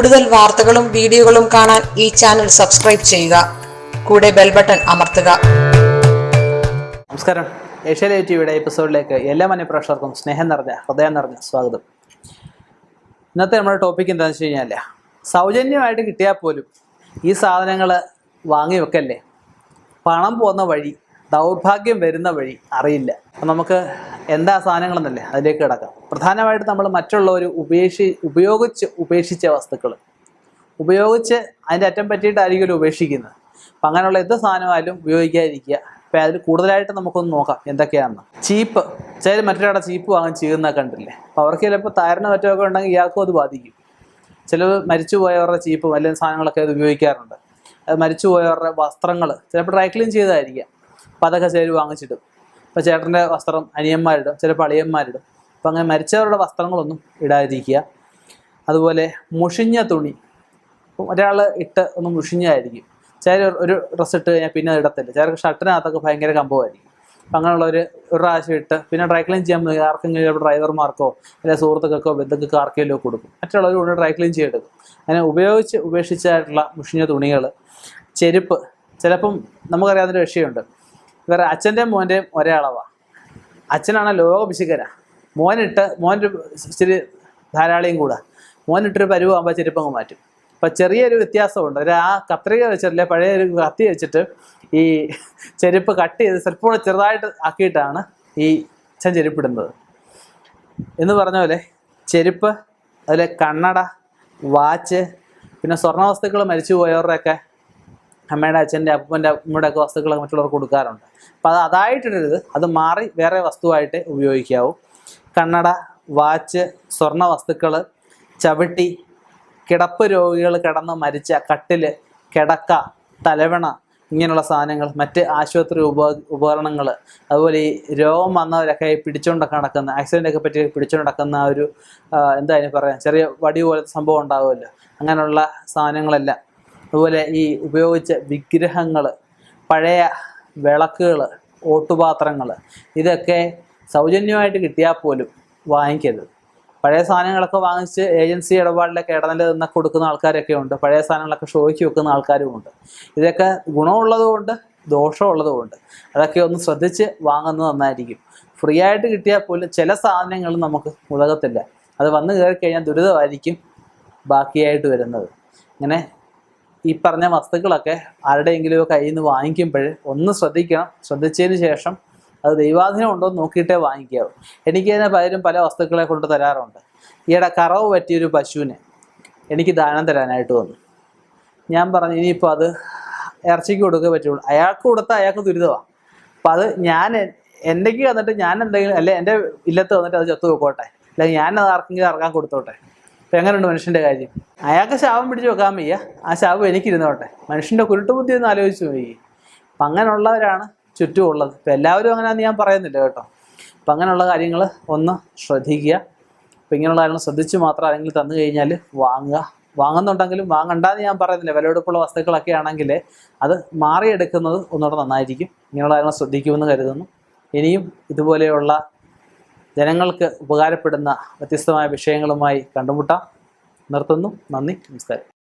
കൂടുതൽ വാർത്തകളും വീഡിയോകളും കാണാൻ ഈ ചാനൽ സബ്സ്ക്രൈബ് ചെയ്യുക. കൂടെ ബെൽ ബട്ടൺ അമർത്തുക. നമസ്കാരം. ഏഷ്യാലേ ടിവിയുടെ എപ്പിസോഡിലേക്ക് എല്ലാ മനഃപ്രേക്ഷകർക്കും സ്നേഹം നിറഞ്ഞ ഹൃദയം നിറഞ്ഞ സ്വാഗതം. ഇന്നത്തെ നമ്മുടെ ടോപ്പിക് എന്താണെന്ന് വെച്ച് കഴിഞ്ഞാൽ സൗജന്യമായിട്ട് കിട്ടിയാൽ പോലും ഈ സാധനങ്ങൾ വാങ്ങി വെക്കല്ലേ? പണം പോകുന്ന വഴി ദൗർഭാഗ്യം വരുന്ന വഴി അറിയില്ല. നമുക്ക് എന്താ സാധനങ്ങളെന്നല്ലേ അതിലേക്ക് കിടക്കാം. പ്രധാനമായിട്ട് നമ്മൾ മറ്റുള്ളവർ ഉപേക്ഷി ഉപയോഗിച്ച് ഉപേക്ഷിച്ച വസ്തുക്കൾ ഉപയോഗിച്ച് അതിന്റെ അറ്റം പറ്റിയിട്ടായിരിക്കുമല്ലോ ഉപേക്ഷിക്കുന്നത്. അപ്പം അങ്ങനെയുള്ള എന്ത് സാധനമായാലും ഉപയോഗിക്കാതിരിക്കുക. അപ്പം അതിൽ കൂടുതലായിട്ട് നമുക്കൊന്ന് നോക്കാം എന്തൊക്കെയാണെന്ന്. ചീപ്പ് ചില മറ്റൊരാളുടെ ചീപ്പ് വാങ്ങാൻ ചെയ്യുന്ന കണ്ടില്ലേ? അപ്പോൾ അവർക്ക് ചിലപ്പോൾ താരണ മറ്റൊക്കെ ഉണ്ടെങ്കിൽ ഇയാൾക്കും അത് ബാധിക്കും. ചിലവ് മരിച്ചു പോയവരുടെ ചീപ്പും അല്ലെങ്കിൽ സാധനങ്ങളൊക്കെ അത് ഉപയോഗിക്കാറുണ്ട്. അത് മരിച്ചു പോയവരുടെ വസ്ത്രങ്ങൾ ചിലപ്പോൾ ഡ്രൈ ക്ലീൻ ചെയ്തായിരിക്കാം. അപ്പോൾ അതൊക്കെ ചിലർ വാങ്ങിച്ചിടും. ഇപ്പോൾ ചേട്ടന്റെ വസ്ത്രം അനിയന്മാരിടും ചിലപ്പോൾ അളിയന്മാരിടും. അപ്പോൾ അങ്ങനെ മരിച്ചവരുടെ വസ്ത്രങ്ങളൊന്നും ഇടാതിരിക്കുക. അതുപോലെ മുഷിഞ്ഞ തുണി. ഒരാൾ ഇട്ട് ഒന്ന് മുഷിഞ്ഞായിരിക്കും. ചില ഒരു ഡ്രസ്സ് ഇട്ട് കഴിഞ്ഞാൽ പിന്നെ ഇടത്തില്ല. ചിലർക്ക് ഷർട്ടിനകത്തൊക്കെ ഭയങ്കര കമ്പമായിരിക്കും. അപ്പം അങ്ങനെയുള്ളവർ ഒരു പ്രാവശ്യം ഇട്ട് പിന്നെ ഡ്രൈ ക്ലീൻ ചെയ്യാൻ ആർക്കെങ്കിലും ഡ്രൈവർമാർക്കോ അല്ലെങ്കിൽ സുഹൃത്തുക്കൾക്കോ ബന്ധുക്കൾക്ക് ആർക്കെങ്കിലും കൊടുക്കും. മറ്റുള്ളവർ കൊണ്ട് ഡ്രൈ ക്ലീൻ ചെയ്തെടുക്കും. അങ്ങനെ ഉപയോഗിച്ച് ഉപേക്ഷിച്ചായിട്ടുള്ള മുഷിഞ്ഞ തുണികൾ ചെരുപ്പ്. ചിലപ്പം നമുക്കറിയാവുന്നൊരു വിഷയമുണ്ട്. വേറെ അച്ഛന്റെയും മോന്റെയും ഒരേ അളവാണ് അച്ഛനാണ് ലോക പിശുക്കര മോനിട്ട് മോന്റെ ഇച്ചിരി ധാരാളിയും കൂടെ. മോനിട്ടൊരു പരുവാകുമ്പോൾ ചെരുപ്പങ്ങ് മാറ്റും. അപ്പം ചെറിയൊരു വ്യത്യാസമുണ്ട്. ഒരു ആ കത്രിക വെച്ചിട്ടില്ലേ പഴയ ഒരു കത്തി വെച്ചിട്ട് ഈ ചെരുപ്പ് കട്ട് ചെയ്ത് സ്വല്പം ചെറുതായിട്ട് ആക്കിയിട്ടാണ് ഈ അച്ഛൻ ചെരുപ്പിടുന്നത്. എന്ന് പറഞ്ഞ പോലെ ചെരുപ്പ് അതിലെ കണ്ണട വാച്ച് പിന്നെ സ്വർണ വസ്തുക്കൾ മരിച്ചു പോയവരുടെയൊക്കെ അമ്മയുടെ അച്ഛന്റെ അപ്പന്റെ അമ്മയുടെ ഒക്കെ വസ്തുക്കളൊക്കെ മറ്റുള്ളവർക്ക് കൊടുക്കാറുണ്ട്. അപ്പോൾ അത് അതായിട്ടിടരുത്. അത് മാറി വേറെ വസ്തുവായിട്ട് ഉപയോഗിക്കാവൂ. കണ്ണട വാച്ച് സ്വർണ വസ്തുക്കൾ ചവിട്ടി കിടപ്പ് രോഗികൾ കിടന്ന് മരിച്ച കട്ടിൽ കിടക്ക തലവണ ഇങ്ങനെയുള്ള സാധനങ്ങൾ മറ്റ് ആശുപത്രി ഉപ ഉപകരണങ്ങൾ അതുപോലെ ഈ രോഗം വന്നവരൊക്കെ പിടിച്ചുകൊണ്ടൊക്കെ നടക്കുന്ന ആക്സിഡന്റ് ഒക്കെ പറ്റി പിടിച്ചുകൊണ്ട് നടക്കുന്ന ഒരു എന്താ അതിന് പറയാം ചെറിയ വടി പോലത്തെ സംഭവം ഉണ്ടാവുമല്ലോ. അങ്ങനെയുള്ള സാധനങ്ങളെല്ലാം അതുപോലെ ഈ ഉപയോഗിച്ച വിഗ്രഹങ്ങൾ പഴയ വിളക്കുകൾ ഓട്ടുപാത്രങ്ങൾ ഇതൊക്കെ സൗജന്യമായിട്ട് കിട്ടിയാൽ പോലും വാങ്ങിക്കരുത്. പഴയ സാധനങ്ങളൊക്കെ വാങ്ങിച്ച് ഏജൻസി ഇടപാടിലൊക്കെ ഇടനില നിന്നൊക്കെ കൊടുക്കുന്ന ആൾക്കാരൊക്കെ ഉണ്ട്. പഴയ സാധനങ്ങളൊക്കെ ഷോയ്ക്ക് വെക്കുന്ന ആൾക്കാരും ഉണ്ട്. ഇതൊക്കെ ഗുണമുള്ളതുകൊണ്ട് ദോഷമുള്ളതുകൊണ്ട് അതൊക്കെ ഒന്ന് ശ്രദ്ധിച്ച് വാങ്ങുന്നത് നന്നായിരിക്കും. ഫ്രീ ആയിട്ട് കിട്ടിയാൽ പോലും ചില സാധനങ്ങൾ നമുക്ക് ഉതകത്തില്ല അത് വന്നു കയറി കഴിഞ്ഞാൽ ദുരിതമായിരിക്കും ബാക്കിയായിട്ട് വരുന്നത്. ഇങ്ങനെ ഈ പറഞ്ഞ വസ്തുക്കളൊക്കെ ആരുടെയെങ്കിലും കയ്യിൽ നിന്ന് വാങ്ങിക്കുമ്പോൾ ഒന്ന് ശ്രദ്ധിക്കണം. ശ്രദ്ധിച്ചതിന് ശേഷം അത് ദൈവാധീനം ഉണ്ടോ എന്ന് നോക്കിയിട്ടേ വാങ്ങിക്കാവൂ എനിക്ക് തന്നെ പലരും പല വസ്തുക്കളെ കൊണ്ട് തരാറുണ്ട്. ഈയിടെ കറവ് പറ്റിയൊരു പശുവിനെ എനിക്ക് ദാനം തരാനായിട്ട് വന്നു. ഞാൻ പറഞ്ഞു ഇനിയിപ്പോൾ അത് ഇറച്ചിക്ക് കൊടുക്കേ പറ്റുള്ളൂ. അയാൾക്ക് കൊടുത്താൽ അയാൾക്ക് ദുരിതമാണ് അപ്പം അത് ഞാൻ എന്റെക്ക് വന്നിട്ട് ഞാൻ എന്തെങ്കിലും അല്ലെ എന്റെ ഇല്ലത്ത് വന്നിട്ട് അത് ചത്തു വെക്കോട്ടെ അല്ലെങ്കിൽ ഞാൻ അത് ആർക്കെങ്കിലും ഇറക്കാൻ കൊടുത്തോട്ടെ. അപ്പം എങ്ങനെയുണ്ട് മനുഷ്യന്റെ കാര്യം? അയാൾക്ക് ശാപം പിടിച്ച് വെക്കാൻ വയ്യ. ആ ശാപം എനിക്കിരുന്നോട്ടെ. മനുഷ്യന്റെ കുരുട്ടുബുദ്ധി ഒന്ന് ആലോചിച്ച് പോയി അപ്പം അങ്ങനെയുള്ളവരാണ് ചുറ്റുമുള്ളത് ഇപ്പം എല്ലാവരും അങ്ങനെയാണെന്ന് ഞാൻ പറയുന്നില്ല കേട്ടോ. അപ്പം അങ്ങനെയുള്ള കാര്യങ്ങൾ ഒന്ന് ശ്രദ്ധിക്കുക. അപ്പം ഇങ്ങനെയുള്ള കാര്യങ്ങൾ ശ്രദ്ധിച്ച് മാത്രം ആരെങ്കിലും തന്നു കഴിഞ്ഞാൽ വാങ്ങുക. വാങ്ങുന്നുണ്ടെങ്കിലും വാങ്ങണ്ടെന്ന് ഞാൻ പറയുന്നില്ല. വിലയെടുപ്പുള്ള വസ്തുക്കളൊക്കെ ആണെങ്കിൽ അത് മാറിയെടുക്കുന്നത് ഒന്നുകൂടെ നന്നായിരിക്കും. ഇങ്ങനെയുള്ള കാര്യങ്ങൾ ശ്രദ്ധിക്കുമെന്ന് കരുതുന്നു. ഇനിയും ഇതുപോലെയുള്ള ജനങ്ങൾക്ക് ഉപകാരപ്പെടുന്ന വ്യത്യസ്തമായ വിഷയങ്ങളുമായി കണ്ടുമുട്ടാം. നിർത്തുന്നു. നന്ദി. നമസ്കാരം.